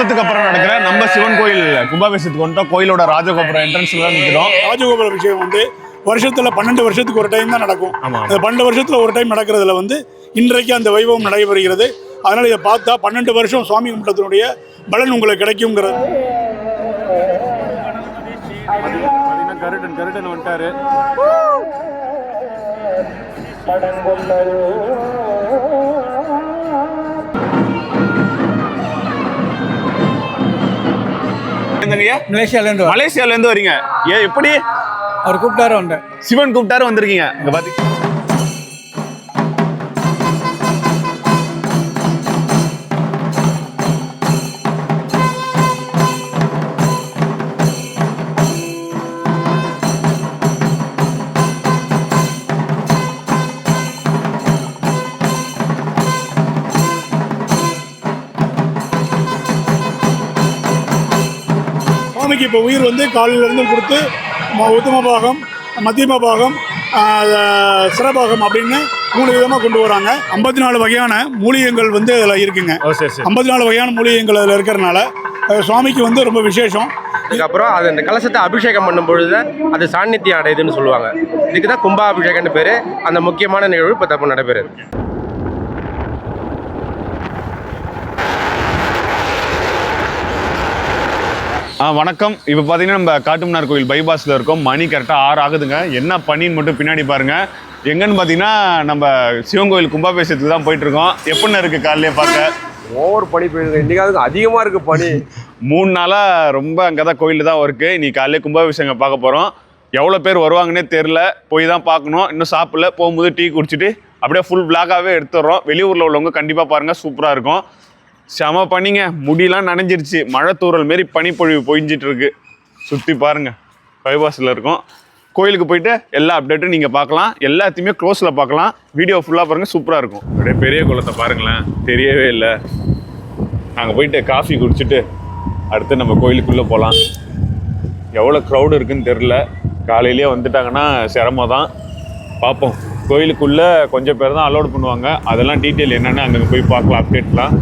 வருஷத்துக்கு அப்புறம் நடக்கிற நம்ம சிவன் கோயில் கும்பாபிஷேகத்துக்கு வந்துட்டோம். கோயிலோட ராஜகோபுரம் என்ட்ரன்ஸ்ல தான் நிற்கிறோம் ராஜகோபால விஷயம் வந்து வருஷத்துல பன்னெண்டு வருஷத்துக்கு ஒரு டைம் தான் நடக்கும். அந்த பன்னெண்டு வருஷத்துல ஒரு டைம் நடக்கிறதுல வந்து இன்றைக்கு அந்த வைபவம் நடைபெறுகிறது. அதனால இதை பார்த்தா பன்னெண்டு வருஷம் சுவாமி கும்பிட்டத்தினுடைய பலன் உங்களுக்கு கிடைக்குங்கிறது கருடன் கருடன் வந்துட்டாரு. என்னங்கய்யா? மலேசியாலேருந்து வர மலேசியால இருந்து வரீங்க. ஏ எப்படி? அவர் கூப்பிட்டாரு வந்தேன் சிவன் கூப்பிட்டாரு வந்திருக்கீங்க. இங்க பாத்தி சுவாமிக்கு இப்போ உயிர் வந்து காலையில இருந்து கொடுத்து உத்தம பாகம் மத்தியம பாகம் சிறபாகம் அப்படின்னு மூணு விதமாக கொண்டு வராங்க. ஐம்பத்தி நாலு வகையான மூலிகைகள் வந்து அதில் இருக்குங்க. ஐம்பத்தி நாலு வகையான மூலிகைகள் அதில் இருக்கிறனால சுவாமிக்கு வந்து ரொம்ப விசேஷம். அதுக்கப்புறம் அது அந்த கலசத்தை அபிஷேகம் பண்ணும் பொழுது அது சாநித்தியம் அடையுதுன்னு சொல்லுவாங்க. இதுக்கு தான் கும்பாபிஷேகம்னு பேர். அந்த முக்கியமான நிகழ்வு இப்போ தப்பு நடைபெறுது. வணக்கம். இப்போ பார்த்தீங்கன்னா நம்ம காட்டுமன்னார் கோயில் பைபாஸில் இருக்கோம். மணி கரெக்டாக ஆறு ஆகுதுங்க. என்ன பனின்னு மட்டும் பின்னாடி பாருங்க. எங்கன்னு பார்த்தீங்கன்னா நம்ம சிவன் கோயில் கும்பாபிஷேகத்துக்கு தான் போயிட்டு இருக்கோம் எப்படின்னு இருக்கு காலையிலே பார்க்க? ஓவர் பனி பெய்யுது. இன்னைக்காவது அதிகமாக இருக்கு பனி. மூணு நாளாக ரொம்ப அங்கே தான் கோயில் தான் இருக்கு நீ காலையிலே கும்பாபிஷேகம் பார்க்க போகிறோம் எவ்வளோ பேர் வருவாங்கன்னே தெரில போய் தான் பார்க்கணும். இன்னும் சாப்பிடல. போகும்போது டீ குடிச்சிட்டு அப்படியே ஃபுல் பிளாகாகவே எடுத்துடுறோம். வெளியூரில் உள்ளவங்க கண்டிப்பாக பாருங்கள் சூப்பராக இருக்கும். செம பனிங்க. முடியெல்லாம் நனைஞ்சிருச்சு. மழை தூரல் மாரி பனிப்பொழிவு பொழிஞ்சிட்டு இருக்கு சுற்றி பாருங்கள் பைபாஸில் இருக்கும். கோயிலுக்கு போயிட்டு எல்லா அப்டேட்டும் நீங்கள் பார்க்கலாம் எல்லாத்தையுமே க்ளோஸில் பார்க்கலாம் வீடியோ ஃபுல்லாக பாருங்கள் சூப்பராக இருக்கும். அப்படியே பெரிய குளத்தை பாருங்களேன். தெரியவே இல்லை. நாங்கள் போயிட்டு காஃபி குடிச்சிட்டு அடுத்து நம்ம கோயிலுக்குள்ளே போகலாம் எவ்வளோ க்ரௌடு இருக்குன்னு தெரில காலையிலேயே வந்துட்டாங்கன்னா சிரமம் தான். பார்ப்போம். கோயிலுக்குள்ளே கொஞ்சம் பேர் தான் அலோட் பண்ணுவாங்க. அதெல்லாம் டீட்டெயில் என்னென்னு அங்கே போய் பார்க்கலாம் அப்டேட்லாம்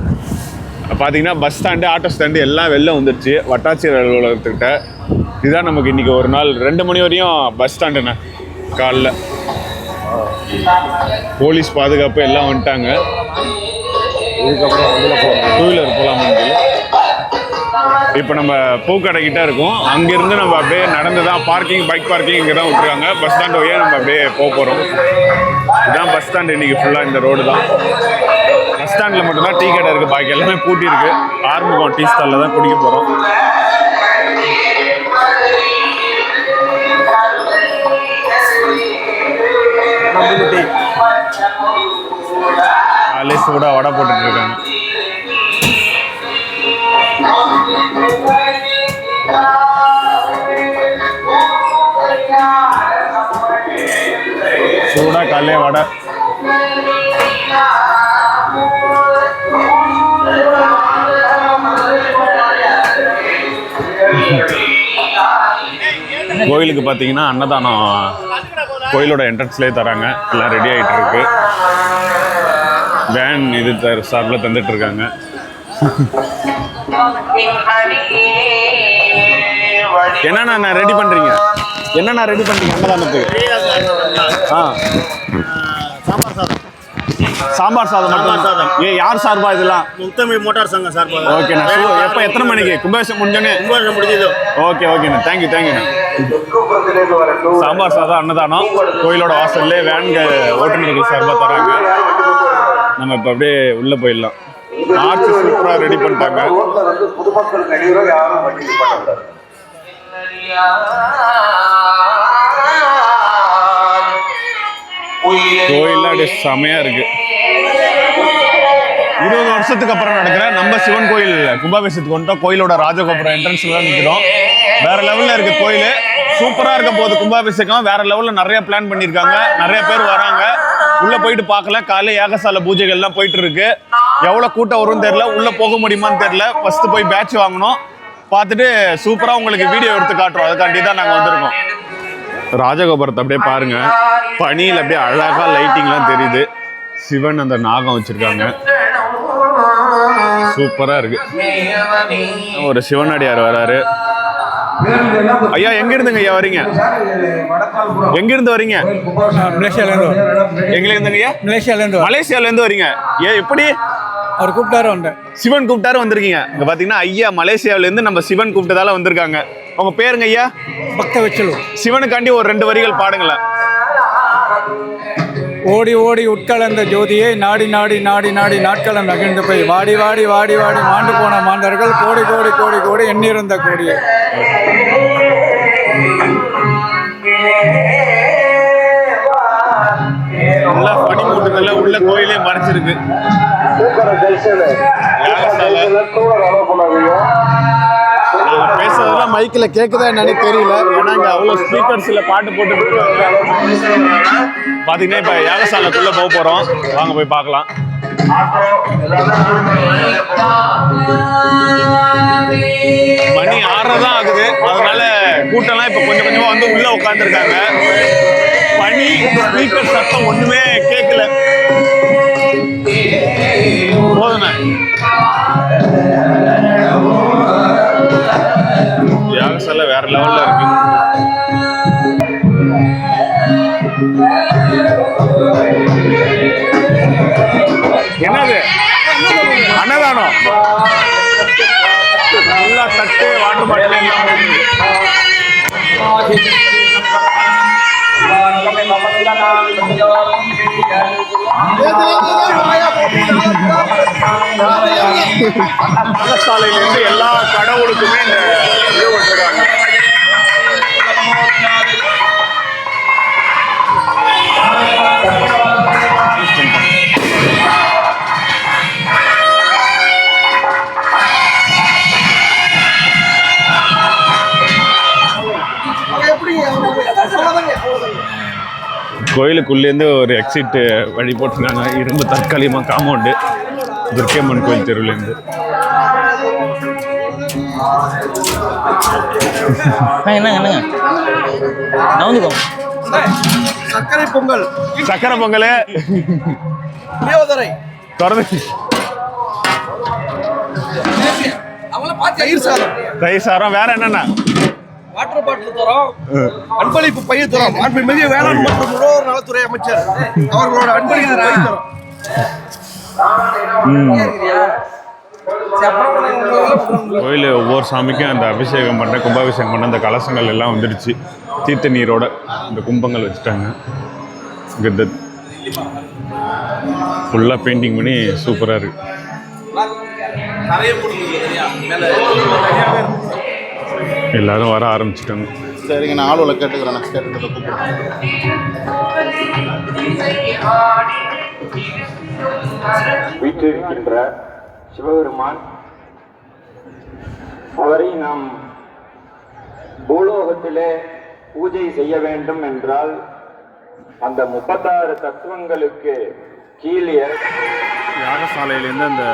பார்த்தீங்கன்னா பஸ் ஸ்டாண்டு ஆட்டோ ஸ்டாண்டு எல்லாம் வெளில வந்துருச்சு. வட்டாட்சியர் அலுவலகத்துக்கிட்ட. இதுதான் நமக்கு இன்றைக்கி ஒரு நாள். ரெண்டு மணி வரையும் பஸ் ஸ்டாண்டுண்ணே காலைல. போலீஸ் பாதுகாப்பு எல்லாம் வந்துட்டாங்க. டூ வீலர் போகலாமான்னு இப்போ நம்ம பூக்கடை கிட்ட இருக்கோம். அங்கிருந்து நம்ம அப்படியே நடந்து தான் பார்க்கிங் பைக் பார்க்கிங் இங்கே தான் விட்டுருக்காங்க. பஸ் ஸ்டாண்ட் வழியாக நம்ம அப்படியே போக போகிறோம் இதுதான் பஸ் ஸ்டாண்ட் இன்னைக்கு ஃபுல்லாக இந்த ரோடு தான். ஸ்டாண்டில் மட்டும்தான் டீ கடை இருக்குது பாக்கி எல்லாமே பூட்டி இருக்கு. ஆறுமுகம் டீ ஸ்டாலில் தான் குடிக்க போகிறோம் காலையிலே சூடாக வடை போட்டுட்டு இருக்காங்க. சூடாக காலையிலே வடை. கோயிலுக்கு பார்த்தீங்கன்னா அன்னதானம் கோயிலோட என்ட்ரன்ஸ்லேயே தராங்க. எல்லாம் ரெடி ஆகிட்டு இருக்கு. வேன் இது சார்பில் தந்துட்டு இருக்காங்க. என்னண்ணா ரெடி பண்ணுறீங்க என்னண்ணா ரெடி பண்ணுறீங்க அன்னதானத்துக்கு? ஆ. சாம்பார் சாதம். மட்டும் சாதம். ஏ யார் சார்பா இதெல்லாம்? முத்தமிழ் மோட்டார் சங்கம் சார்பாக. ஓகேண்ணா. எப்போ எத்தனை மணிக்கு? கும்பாபிஷேகம் முடிஞ்சோன்னே கும்பாபிஷேகம் முடிஞ்சது ஓகே ஓகேண்ணா. தேங்க்யூ தேங்க்யூண்ணா சாம்பார் சாதம் அன்னதானம் கோயிலோட ஹாஸ்டல்லே வேன்க ஓட்டுநர்கள் சார்பாக தராங்க. நம்ம இப்போ அப்படியே உள்ளே போயிடலாம். ஆர்ச்சி சூப்பராக ரெடி பண்ணிட்டாங்க. பொதுமக்களுக்கு அப்படியே செமையாக இருக்கு. இருபது வருஷத்துக்கு அப்புறம் நடக்கிற நம்ம சிவன் கோயில் கும்பாபிஷத்துக்கு வந்துட்டோம். கோயிலோட ராஜகோபுரம் என்ட்ரன்ஸ்ல தான் நிற்கிறோம் வேற லெவல்ல இருக்க கோயில். சூப்பரா இருக்க போகுது கும்பாபிஷேகம். வேற லெவல்ல நிறைய பிளான் பண்ணியிருக்காங்க. நிறைய பேர் வராங்க. உள்ள போயிட்டு பார்க்கல. காலை யாகசால பூஜைகள்லாம் போயிட்டு இருக்கு எவ்வளவு கூட்டம் வரும்னு தெரியல. உள்ள போக முடியுமான்னு தெரியல. ஃபர்ஸ்ட் போய் பேட்ச் வாங்கணும். பார்த்துட்டு சூப்பரா உங்களுக்கு வீடியோ எடுத்து காட்டுறோம். அதுக்காண்டி தான் நாங்க வந்திருக்கோம். ராஜகோபுரத்தை அப்படியே பாருங்க. பனியில் அப்படியே அழகா லைட்டிங்லாம் தெரியுது. சிவன் அந்த நாகம் வச்சுருக்காங்க. சூப்பரா இருக்கு. ஒரு சிவனடியார் வராரு. ஐயா எங்க இருந்துங்க ஐயா வரீங்க? எங்க இருந்து வரீங்க? மலேசியாலேருந்து வரோம். எங்க இருந்துங்க ஐயா? மலேசியாலேருந்து வரோம். மலேசியால இருந்து வரீங்க. ஏ எப்படி? அவர் கூப்பிட்டாரு வந்தேன். சிவன் கூப்பிட்டாரு வந்திருக்கீங்க. இங்க பாத்தீங்கன்னா ஐயா மலேசியாவில இருந்து நம்ம சிவன் கூப்பிட்டதால வந்திருக்காங்க. உங்க பேருங்க ஐயா? பக்த வச்சலு சிவனுக்காண்டி ஒரு ரெண்டு வரிகள் பாடுங்களேன். ஓடி ஓடி உட்கலந்த ஜோதியை நாடி நாடி நாடி நாடி நாட்களம் நகர்ந்து போய் வாடி வாடி வாடி வாடி மாண்டு போன மாந்தர்கள் கோடி கோடி கோடி கோடி எண்ணிருந்த கோடியே. உள்ள பனிமூட்டத்துல உள்ள கோயிலே மறைச்சிருக்கு பேசுறதெல்லாம் மைக்கில் கேட்குதா என்னன்னு தெரியல. ஏன்னா இங்கே அவ்வளோ ஸ்பீக்கர்ஸில் பாட்டு போட்டு பார்த்தீங்கன்னா இப்போ யாகசாலைக்குள்ள போக போகிறோம் வாங்க போய் பார்க்கலாம். மணி ஆறரை தான் ஆகுது. அதனால கூட்டம்லாம் இப்போ கொஞ்சம் கொஞ்சமாக வந்து உள்ளே உட்காந்துருக்காங்க பனி ஸ்பீக்கர் சத்தம் ஒன்றுமே கேட்கல போதுண்ணே யாகசாலை வேற லெவல்ல இருக்கு. என்னது? அன்னதானம்? நல்லா தட்டு வாட்டு பாட்டில் எல்லாம் பாடசாலையிலிருந்து எல்லா கடவுளுக்குமே இந்த இது கோயிலுக்குள்ளேருந்து ஒரு எக்ஸிட் வழி போட்டிருக்காங்க. இரும்பு தற்காலிகமாக காம்பவுண்டு துர்க்கையம்மன் கோயில் தெருவுலேருந்து என்னங்க என்னங்க? நவுந்துக்கோங்க. சர்க்கரை பொங்கல். சக்கரை பொங்கல். திறந்து. தயிர் சாதம். தயிர் சாரம் வேற என்னென்ன வாட்டர் பாட்டில் தரோம். அன்பளிப்பு பயிர் தரோம். மாண்புமிகு வேளாண் மற்றும் உழவர் நலத்துறை அமைச்சர் அவர்களோட அன்பளிப்பு பயிர் தரோம். கோயில் ஒவ்வொரு சாமிக்கும் அந்த அபிஷேகம் பண்ண கும்பாபிஷேகம் பண்ண அந்த கலசங்கள் எல்லாம் வந்துடுச்சு. தீர்த்த நீரோட இந்த கும்பங்கள் வச்சுட்டாங்க. இங்கே ஃபுல்லாக பெயிண்டிங் பண்ணி சூப்பராக இருக்கு. எல்லாரும் வர ஆரம்பிச்சிட்டாங்க. சரிங்க நான் ஆளுவில் கேட்டுக்கிறேன். நான் கேட்டுக்கிறத கூப்பிடுறேன். வீற்றிருக்கின்ற சிவபெருமான் அவரை நாம் பூலோகத்திலே பூஜை செய்ய வேண்டும் என்றால் அந்த முப்பத்தாறு தத்துவங்களுக்கு கீழே யாகசாலையிலேருந்து அந்த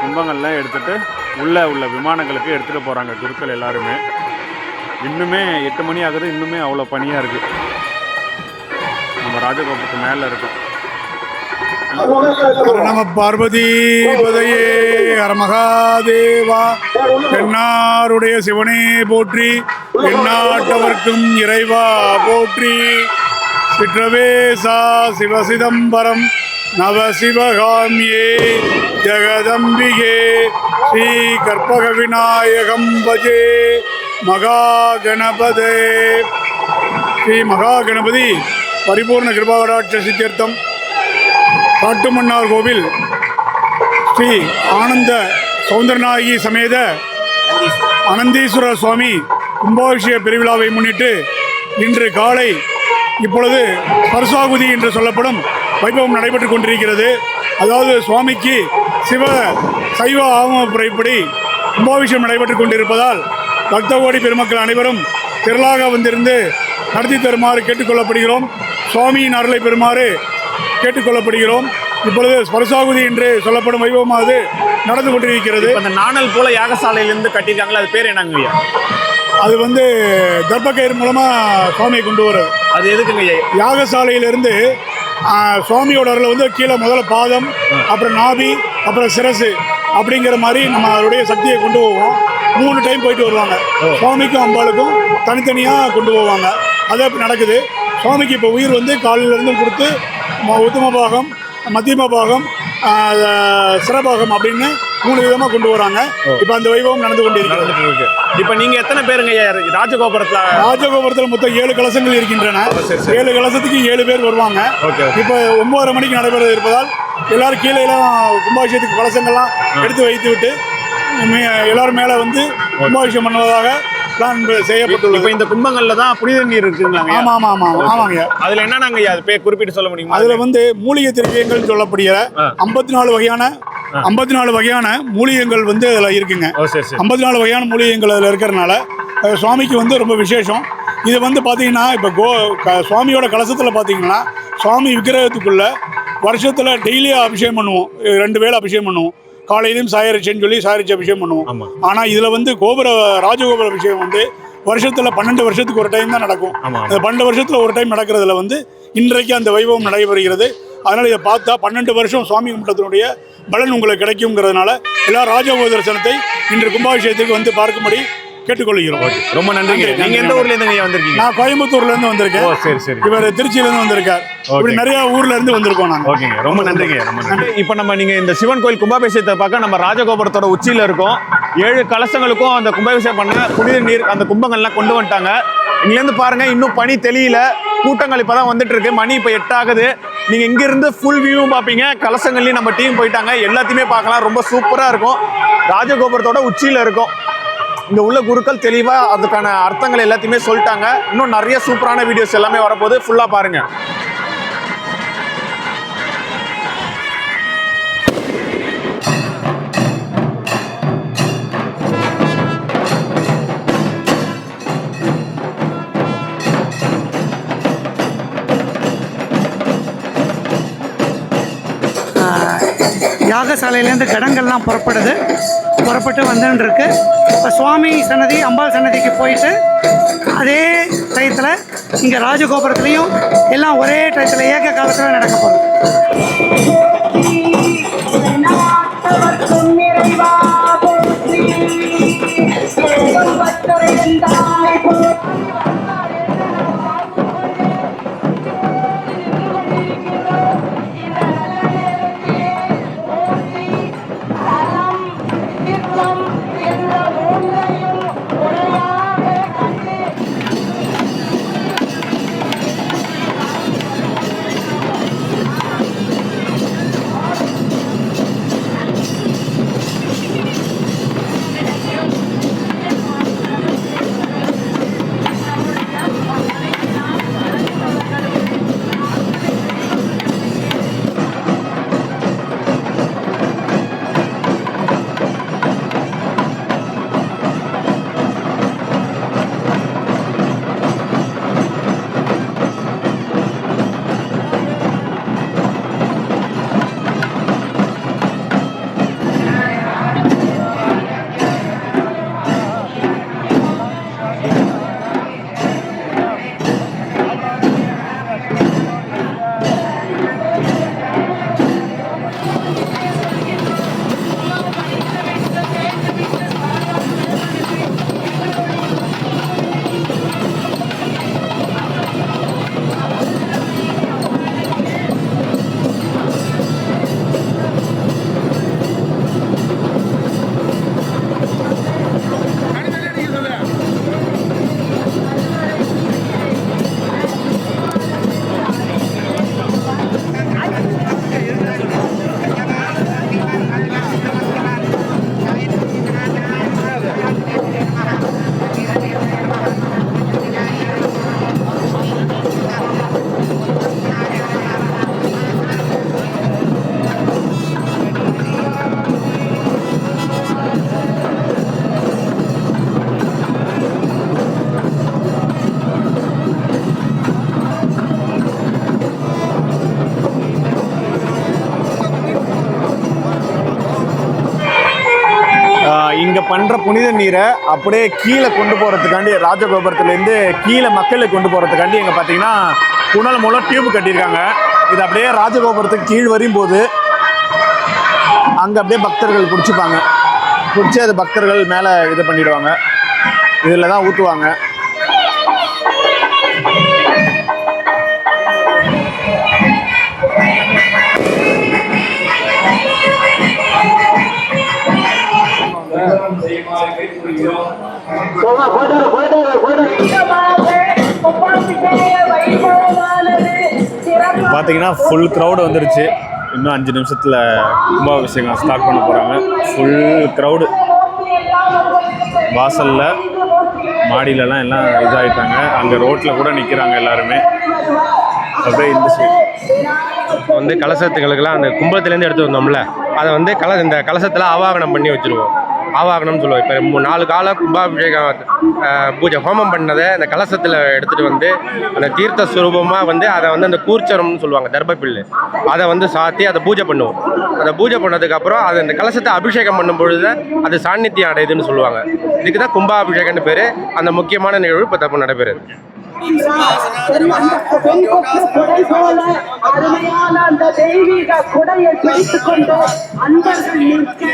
கும்பங்கள்லாம் எடுத்துட்டு உள்ளே உள்ள விமானங்களுக்கு எடுத்துகிட்டு போகிறாங்க குருக்கள் எல்லாருமே. இன்னுமே எட்டு மணி ஆகுது இன்னுமே அவ்வளோ பனியாக இருக்குது நம்ம ராஜகோபுரத்து மேலே இருக்கும் நம பார்வதி பதையே ஹர மகாதேவா தென்னாருடைய சிவனே போற்றி எந்நாட்டவர்க்கும் இறைவா போற்றி சிற்றவேசா சிவசிதம்பரம் நவசிவகாமியே ஜெகதம்பிகே ஸ்ரீ கற்பக விநாயகம் பஜே. மகா கணபதே ஸ்ரீ மகா கணபதி பரிபூர்ண கிருபாவராட்ச சித்தியர்த்தம் காட்டுமன்னார் கோவில் ஸ்ரீ ஆனந்த சௌந்தரநாயகி சமேத அனந்தீஸ்வரர் சுவாமி கும்பாபிஷேக பெருவிழாவை முன்னிட்டு இன்று காலை இப்பொழுது பரசாகுதி என்று சொல்லப்படும் வைபவம் நடைபெற்றுக் கொண்டிருக்கிறது. அதாவது சுவாமிக்கு சிவ சைவ ஆகமப்புறைப்படி கும்பாபிஷேகம் நடைபெற்று கொண்டிருப்பதால் பக்த கோடி பெருமக்கள் அனைவரும் திரளாக வந்திருந்து நடத்தி தருமாறு கேட்டுக்கொள்ளப்படுகிறோம். சுவாமியின் அருளை பெறுமாறு கேட்டுக்கொள்ளப்படுகிறோம். இப்பொழுது ஸ்பர்சாகுதி என்று சொல்லப்படும் வைபவமானது நடந்து கொண்டிருக்கிறது. அந்த நாணல் போல யாகசாலையிலேருந்து கட்டியிருக்காங்களா அது பேர் என்னங்க ஐயா? அது வந்து தர்ப்பக்கயிறு மூலமாக சுவாமியை கொண்டு வர்றது. அது எதுக்குங்க யாகசாலையிலிருந்து சுவாமியோட அருளை வந்து கீழே முதல்ல பாதம் அப்புறம் நாபி அப்புறம் சிரசு. அப்படிங்கிற மாதிரி நம்ம அதனுடைய சக்தியை கொண்டு போவோம். மூணு டைம் போயிட்டு வருவாங்க. சுவாமிக்கும் அம்பாளுக்கும் தனித்தனியாக கொண்டு போவாங்க. அது அப்படி நடக்குது. சுவாமிக்கு இப்போ உயிர் வந்து காலையிலேருந்து கொடுத்து ம- உத்தம பாகம் மத்தியம பாகம் சிறபாகம் அப்படின்னு மூணு விதமாக கொண்டு வராங்க. இப்போ அந்த வைபவம் நடந்து கொண்டிருக்கிறது. நடந்துட்டு இருக்கு இப்போ நீங்க எத்தனை பேருங்க ராஜகோபுரத்துல ராஜகோபுரத்தில் மொத்தம் ஏழு கலசங்கள் இருக்கின்றன. ஏழு கலசத்துக்கு ஏழு பேர் வருவாங்க. இப்போ ஒன்பதரை மணிக்கு நடைபெற இருப்பதால் எல்லாரும் கீழே எல்லாம் கும்பாபிஷேகத்துக்கு கலசங்கள்லாம் எடுத்து வைத்து விட்டு எல்லாரும் மேலே வந்து கும்பாபிஷேகம் பண்ணுவதாக பிளான் செய்யப்பட்டுள்ளது. இப்போ இந்த கும்பங்கள்ல தான் புனித நீர் இருக்குங்களாங்க ஐயா? ஆமாம் ஆமாம் ஆமாம் ஆமாங்க. அதுல என்னன்னாங்க ஐயா? அது பேர் குறிப்பிட்டு சொல்ல முடியுமா? அதில் வந்து மூலிகை திரவியங்கள் சொல்லப்படுகிற. ஐம்பத்தி நாலு வகையான ஐம்பத்தி நாலு வகையான மூலிகைகள் வந்து அதில் இருக்குங்க. ஐம்பத்தி நாலு வகையான மூலிகைகள் அதில் இருக்கிறனால சுவாமிக்கு வந்து ரொம்ப விசேஷம். இது வந்து பார்த்தீங்கன்னா இப்போ கோ க சுவாமியோட கலசத்தில் பார்த்தீங்கன்னா சுவாமி விக்கிரகத்துக்குள்ள வருஷத்தில் டெய்லியும் அபிஷேகம் பண்ணுவோம். ரெண்டு வேளை அபிஷேகம் பண்ணுவோம். காலையிலையும் சாயரிச்சேன்னு சொல்லி சாயரிச்சு அபிஷேகம் பண்ணுவோம். ஆனால் இதில் வந்து கோபுர ராஜகோபுர அபிஷேகம் வந்து வருஷத்தில் பன்னெண்டு வருஷத்துக்கு ஒரு டைம் தான் நடக்கும். அந்த பன்னெண்டு வருஷத்தில் ஒரு டைம் நடக்கிறதுல வந்து இன்றைக்கு அந்த வைபவம் நடைபெறுகிறது. அதனால் இதை பார்த்தா பன்னெண்டு வருஷம் சுவாமி கும்பிட்டத்தினுடைய பலன் உங்களுக்கு கிடைக்குங்கிறதுனால எல்லா ராஜகோபுர தரிசனத்தை இன்று கும்பாபிஷேகத்துக்கு வந்து பார்க்கும்படி கேட்டுக்கொள்கிறோம். ரொம்ப நன்றி, நீங்க எந்த. ஊர்ல இருந்து வந்திருக்கீங்க? நான் கோயம்புத்தூர்ல இருந்து வந்திருக்கேன் சரி சரி. இவர் திருச்சியில இருந்து வந்திருக்கார். இப்படி. நிறைய ஊர்ல இருந்து வந்திருக்கோம் நாங்க. ஓகேங்க. ரொம்ப நன்றிங்க ரொம்ப நன்றி. இப்போ நம்ம நீங்க இந்த சிவன் கோயில் கும்பாபிஷேகத்தை பார்க்க நம்ம ராஜகோபுரத்தோட உச்சியில இருக்கோம். ஏழு கலசங்களுக்கும் அந்த கும்பாபிஷேகம் பண்ண புனித நீர் அந்த கும்பங்கள்லாம் கொண்டு வந்துட்டாங்க. இங்கேருந்து பாருங்கள் இன்னும் பனி தெளியல. கூட்டங்கள் இப்பதான் வந்துட்டு இருக்கு மணி இப்போ எட்டாகுது. ஆகுது இங்கேருந்து ஃபுல் வியூவும் பார்ப்பீங்க கலசங்கள்லயும் நம்ம டீம் போயிட்டாங்க. எல்லாத்தையுமே பார்க்கலாம். ரொம்ப சூப்பராக இருக்கும். ராஜகோபுரத்தோட உச்சியில் இருக்கும். இந்த உள்ள குருக்கள் தெளிவாக அதுக்கான அர்த்தங்கள் எல்லாத்தையுமே சொல்லிட்டாங்க. இன்னும் நிறைய சூப்பரான வீடியோஸ் எல்லாமே வரப்போகுது. ஃபுல்லாக பாருங்கள் யாகசாலையிலேருந்து கடங்கள்லாம் புறப்படுது. புறப்பட்டு வந்துன்னு இருக்கு இப்போ சுவாமி சன்னதி அம்பாள் சன்னதிக்கு போயிட்டு அதே டயத்தில் இங்கே ராஜகோபுரத்துலேயும் எல்லாம் ஒரே டயத்தில் ஏக காலத்தில் நடக்க போகுது. இங்கே பண்ணுற புனித நீரை அப்படியே கீழே கொண்டு போகிறதுக்காண்டி ராஜகோபுரத்துலேருந்து கீழே மக்களுக்கு கொண்டு போகிறதுக்காண்டி இங்கே பார்த்தீங்கன்னா குணல் மூலம் டியூப் கட்டியிருக்காங்க. இது அப்படியே ராஜகோபுரத்துக்கு கீழ் வரையும் போது அங்கே அப்படியே பக்தர்கள் பிடிச்சிப்பாங்க. பிடிச்சி அது பக்தர்கள் மேலே இது பண்ணிடுவாங்க. இதில் தான் ஊற்றுவாங்க பார்த்தீங்கன்னா ஃபுல் க்ரௌடு வந்துருச்சு. இன்னும் அஞ்சு நிமிஷத்தில் கும்பாபிஷேகம் ஸ்டார்ட் பண்ண போகிறாங்க ஃபுல் க்ரௌடு வாசலில் மாடியிலலாம் எல்லாம் இதாகிட்டாங்க அங்கே ரோட்டில் கூட நிற்கிறாங்க எல்லாருமே. அப்படியே இந்த சைடு வந்து கலசத்துகளுக்கெல்லாம் அந்த கும்பத்துலேருந்து எடுத்து வந்தோம்ல. அதை வந்து கல இந்த கலசத்தில் ஆவாகனம் பண்ணி வச்சுருவோம். ஆவாகனம்னு சொல்லுவோம். இப்போ மூ நாலு கால கும்பாபிஷேகம் பூஜை ஹோமம் பண்ணதை அந்த கலசத்தில் எடுத்துகிட்டு வந்து அந்த தீர்த்த சுரூபமாக வந்து அதை வந்து அந்த கூர்ச்சரம்னு சொல்லுவாங்க தர்பப்பில்லு அதை வந்து சாத்தி அதை பூஜை பண்ணுவோம். அதை பூஜை பண்ணதுக்கப்புறம் அது அந்த கலசத்தை அபிஷேகம் பண்ணும் பொழுது அது சாநித்தியம் அடையுதுன்னு சொல்லுவாங்க. இதுக்கு தான் கும்பாபிஷேகம்னு பேர். அந்த முக்கியமான நிகழ்வு இப்போ தப்பு நடைபெறுது. அருமையான அந்த தெய்வீக குடையை பிடித்துக் கொண்டு அன்பர்கள் நிற்க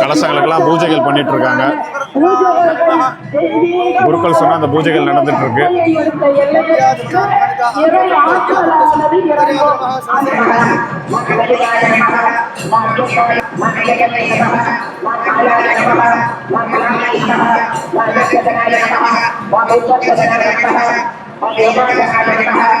கலசங்களுக்கெல்லாம் பூஜைகள் பண்ணிட்டு இருக்காங்க குருக்கள் சொன்ன அந்த பூஜைகள் நடந்துட்டு இருக்கு Bagaimana dengan?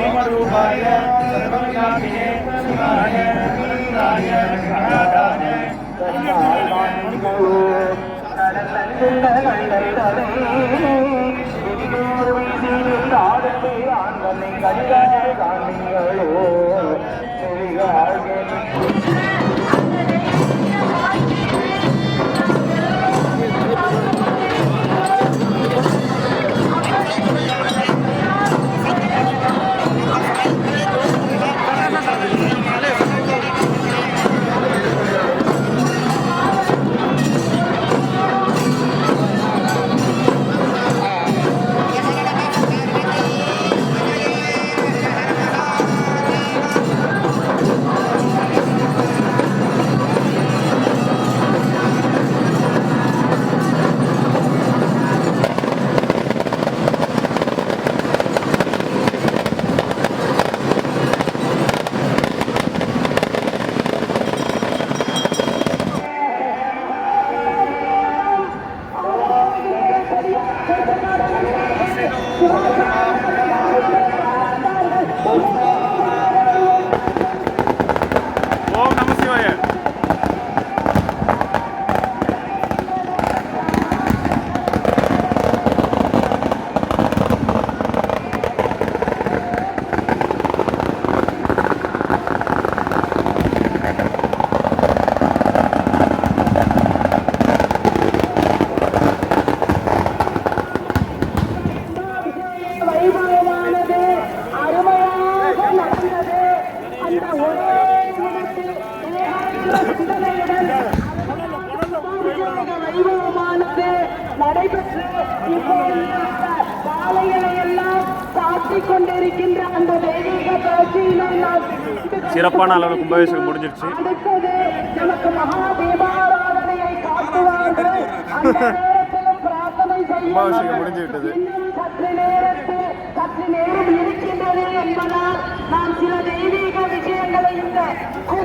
सोमरूपाय सर्वज्ञापिने सुराय सुराय गणादाय ஆண்களை கடிகாரோ Barcelona, Barcelona, Barcelona.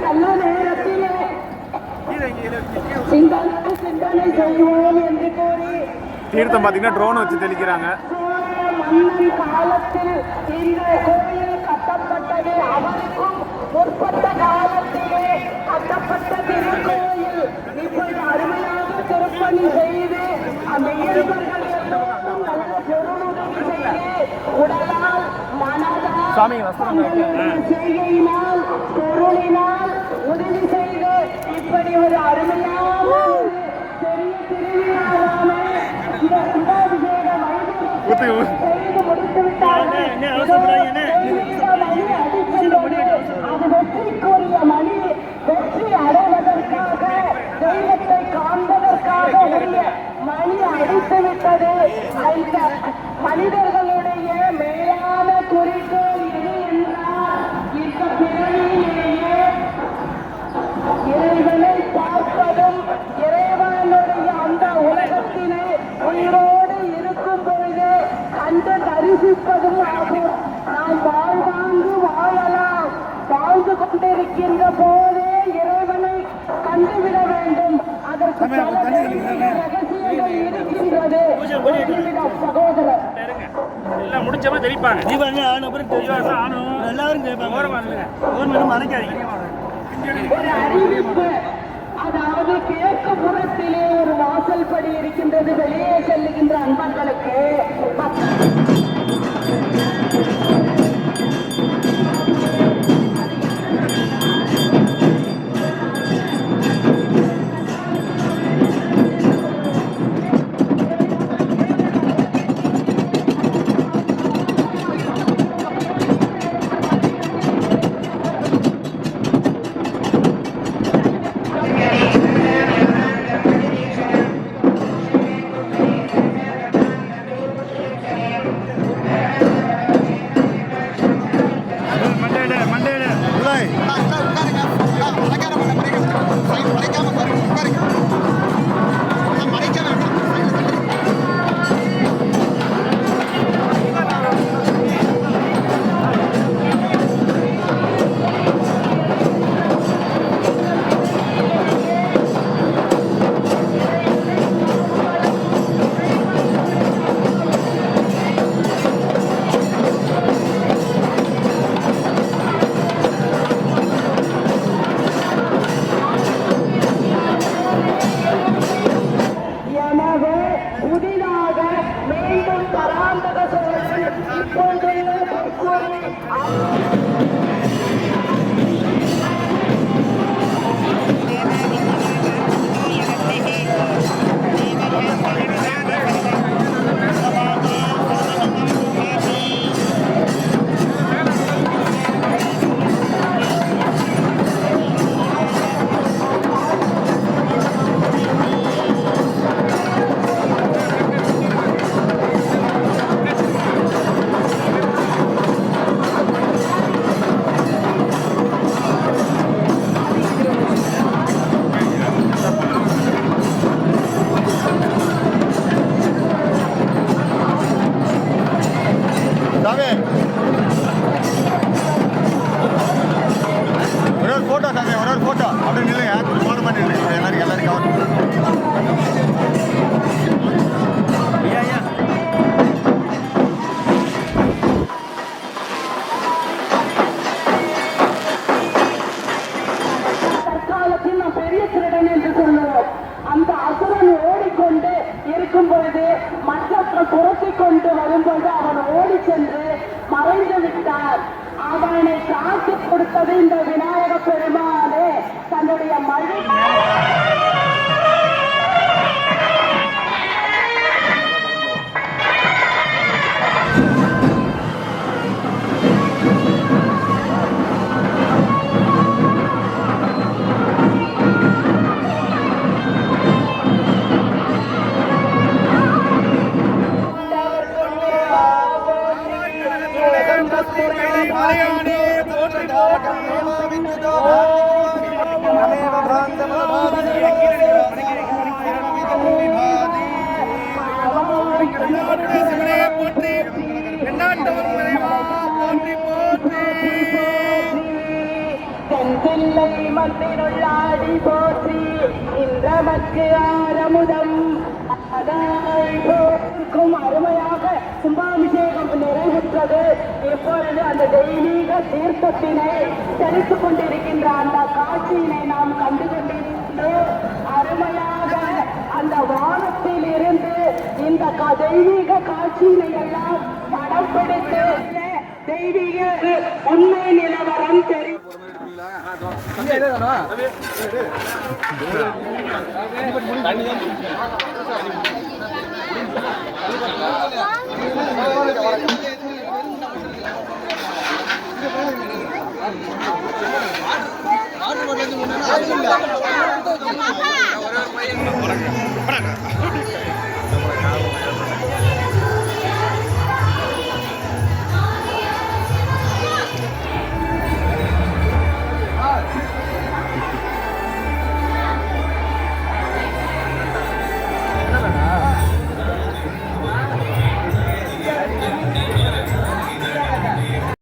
நல்ல நேரத்திலே சிந்தனை சிந்தனை செய்வோம் என்று கூறி தீர்த்தம் பார்த்தீங்கன்னா ட்ரோன் வச்சு தெளிக்கிறாங்க. காலத்தில் இந்த கோயில் கட்டப்பட்டது. அவருக்கும் முற்பட்ட காலத்திலே கட்டப்பட்ட திருக்கோயில். இப்படி அருமையாக திருப்பணி செய்து அந்த இயல்பர்கள் எல்லோரும் நல்ல பெருமுதவி செய்து உடலால் மனதால் தங்களுடைய செய்கையினால் பொருளினால் உதவி செய்து இப்படி ஒரு அருமையான பெரிய திருவிழாவான இந்த கும்பாபிஷேக வைபவத்தை முடித்து விட்டார்கள். அது வெற்றிக்குரிய மணி வெற்றி அடைவதற்காக தெய்வத்தை காண்பதற்காக உரிய மணி அடித்து விட்டது அந்த மனிதர்களுடைய மேலான குறிக்கோள் எது என்றால் இந்த பிறவியிலேயே இறைவனை பார்ப்பதும் இறைவனுடைய அந்த உலகத்திலே உயிரோடு இருக்கும் பொழுது கண்டு தரிசிப்பதும் ஆகும் நாம் வாழ்வாங்கு வாழலாம். வாழ்ந்து கொண்டிருக்கின்ற போதே இறைவனை கண்டுவிட வேண்டும். அதற்கு ரகசியங்கள் இருக்கின்றது. சகோதரர். எல்லாம் முடிச்சவங்க தெளிப்பாங்க. பாருங்க ஆணும் அப்புறம் தெளிவாக ஆணும் எல்லாரும் கேட்பாங்க கவர்மெண்ட் மறைக்காதீங்க. ஒரு அறிவிப்பு. அதாவது கிழக்கு புறத்திலே ஒரு வாசல் படி இருக்கின்றது. வெளியே செல்லுகின்ற அன்பர்களுக்கு. Oh. ஒரே ஒரு ஃபோட்டோ சாமி ஒரே ஒரு ஃபோட்டோ அப்படியே நில்லுங்க பண்ணி இல்லை போற்றி. இன்றமக்கு ஆரமுதம். அதாய் அருமையாக கும்பாபிஷேகம் நிறைவுற்றது. இப்பொழுது அந்த தெய்வீக தீர்த்தத்தினை தெளித்துக் கொண்டிருக்கின்ற அந்த காட்சியினை நாம் கண்டு கொண்டிருக்கின்றோம் அருமையாக அந்த வானத்தில் இருந்து இந்த தெய்வீக காட்சியினை எல்லாம் படம் பிடித்து தெய்வீக உண்மை நிலவரம் தெரியும் ஆட்டு மாட்டு